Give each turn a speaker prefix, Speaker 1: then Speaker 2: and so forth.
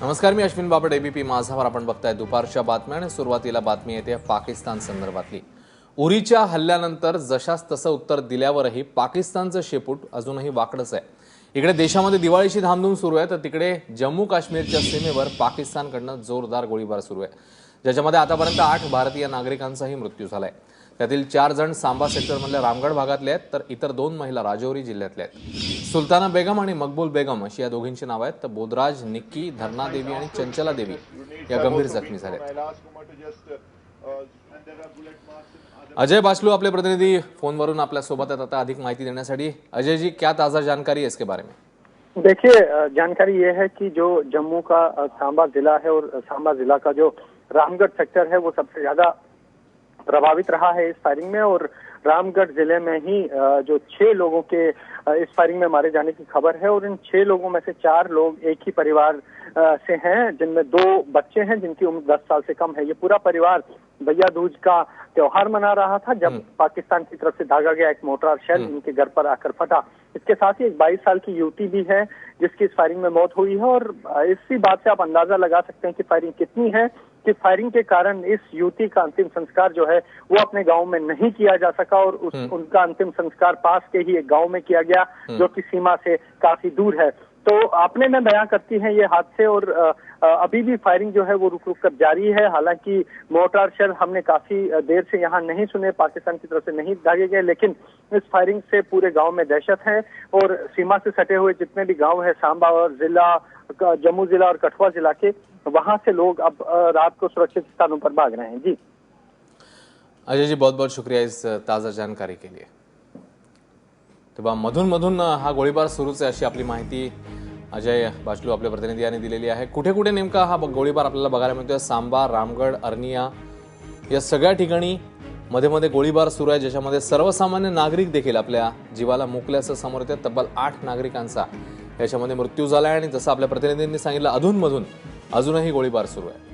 Speaker 1: नमस्कार मी अश्विन बापट एबीपी माझावर आपण बघताय दुपारच्या बातम्या आणि सुरुवातीला बातमी येते पाकिस्तान संदर्भातली. उरीच्या हल्ल्यानंतर जशास तसं उत्तर दिल्यावरही पाकिस्तानचं शेपूट अजूनही वाकडंच आहे. इकडे देशामध्ये दिवाळीची धामधूम सुरू आहे तर तिकडे जम्मू काश्मीरच्या सीमेवर पाकिस्तानकडनं जोरदार गोळीबार सुरू आहे. ज्याच्यामध्ये आतापर्यंत आठ भारतीय नागरिकांचाही मृत्यू झाला आहे त्यातील चार जण सांबा सेक्टरमधल्या रामगड भागातले आहेत तर इतर दोन महिला राजौरी जिल्ह्यातल्या आहेत. सुलताना बेगम आणि मकबूल बेगम अशी या दोघींची नावं आहेत. तर बोधराज निक्की धरणा देवी आणि चंचला देवी या गंभीर जखमी झाल्या अजय बाचलू आपले प्रतिनिधी फोनवरून आपल्यासोबत आहेत. आता अधिक माहिती देण्यासाठी अजय जी क्या ताज़ा जानकारी है इसके बारे में?
Speaker 2: देखिए जानकारी ये है कि जो जम्मू का सांबा जिला है और सांबा जिला का जो रामगढ़ सेक्टर है वो सबसे ज्यादा प्रभावित रहा है इस फायरिंग में और रामगढ़ ज़िले में ही जो छह लोगों के इस फायरिंग में मारे जाने की खबर है और इन छह लोगों में से चार लोग एक ही परिवार से हैं जिनमें दो बच्चे हैं जिनकी उम्र दस साल से कम है। ये पूरा परिवार भैया दूज का त्योहार मना रहा था जब पाकिस्तान की तरफ़ से दागा गया एक मोर्टार शेल इनके घर पर आकर फटा। इसके साथ ही एक 22 साल की युवती भी है जिसकी इस फायरिंग में मौत हुई है और इसी बात से आप अंदाज़ा लगा सकते हैं कि फायरिंग कितनी है। कि फायरिंग के कारण इस युवती का अंतिम संस्कार जो है वो अपने गाँव में नहीं किया जा सका और उस उनका अंतिम संस्कार पास के ही एक गाँव में किया गया जो कि सीमा से काफ़ी दूर है। तो आपने में बयां करती हैं ये हादसे और अभी भी फायरिंग जो है वो रुक रुक कर जारी है। हालाँकि मोर्टार शेल हमने काफ़ी देर से यहाँ नहीं सुने पाकिस्तान की तरफ़ से नहीं दागे गए लेकिन इस फायरिंग से पूरे गाँव में दहशत है और सीमा से सटे हुए जितने भी गाँव है सांबा और जिला जम्मू जिला और कठुआ जिला के वहां से लोग अब रात को सुरक्षित स्थानों पर भाग रहे हैं। जी।
Speaker 1: अजय जी बहुत बहुत शुक्रिया इस ताज़ा जानकारी के लिए। तेव्हा मधून मधून हा गोळीबार सुरूच आहे अशी आपली माहिती अजय बाचलू आपल्या प्रतिनिधी यांनी दिलेली आहे. कुठे कुठे नेमका हा गोळीबार आपल्याला बघायला मिळतोय? सांबा रामगड अर्निया या सगळ्या ठिकाणी मध्ये मध्ये गोळीबार सुरू आहे ज्याच्यामध्ये सर्वसामान्य नागरिक देखील आपल्या जीवाला मुकल्याचं समोर येते तब्बल आठ नागरिकांचा याच्यामध्ये मृत्यू झाला आहे आणि जसं आपल्या प्रतिनिधींनी सांगितलं अधूनमधून अजूनही गोळीबार सुरू आहे.